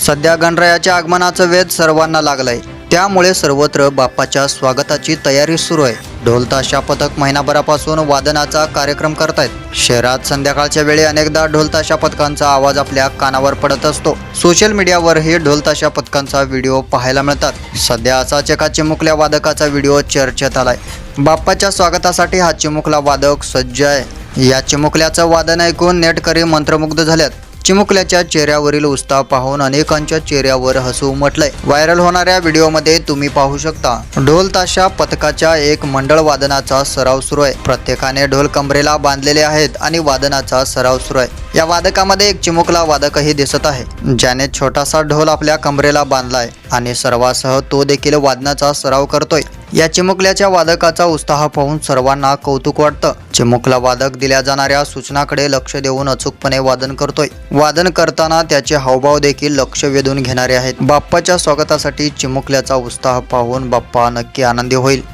सध्या गणरायाच्या आगमनाचं वेध सर्वांना लागलाय. त्यामुळे सर्वत्र बाप्पाच्या स्वागताची तयारी सुरू आहे. ढोलताशा पथक महिनाभरापासून वादनाचा कार्यक्रम करतायत. शहरात संध्याकाळच्या वेळी अनेकदा ढोलताशा पथकांचा आवाज आपल्या कानावर पडत असतो. सोशल मीडियावरही ढोलताशा पथकांचा व्हिडिओ पाहायला मिळतात. सध्या असा चकाचिमुकल्या वादकाचा व्हिडिओ चर्चेत आलाय. बाप्पाच्या स्वागतासाठी हा चिमुकला वादक सज्ज आहे. या चिमुकल्याचं वादन ऐकून नेटकरी मंत्रमुग्ध झाल्यात. चिमुकल्याच्या चेहऱ्यावरील उत्साह पाहून अनेकांच्या चेहऱ्यावर हसू उमटलंय व्हायरल होणाऱ्या व्हिडिओमध्ये तुम्ही पाहू शकता ढोल ताशा पथकाच्या एक मंडळ वादनाचा सराव सुरू आहे. प्रत्येकाने ढोल कमरेला बांधलेले आहेत आणि वादनाचा सराव सुरू आहे. या वादकामध्ये एक चिमुकला वादकही दिसत आहे ज्याने छोटासा ढोल आपल्या कमरेला बांधलाय आणि सर्वासह तो देखील वादनाचा सराव करतोय. या चिमुकल्याच्या वादकाचा उत्साह पाहून सर्वांना कौतुक वाटतं. चिमुकला वादक दिल्या जाणाऱ्या सूचनाकडे लक्ष देऊन अचूकपणे वादन करतोय. वादन करताना त्याचे हावभाव देखील लक्ष वेधून घेणारे आहेत. बाप्पाच्या स्वागतासाठी चिमुकल्याचा उत्साह पाहून बाप्पा नक्की आनंदी होईल.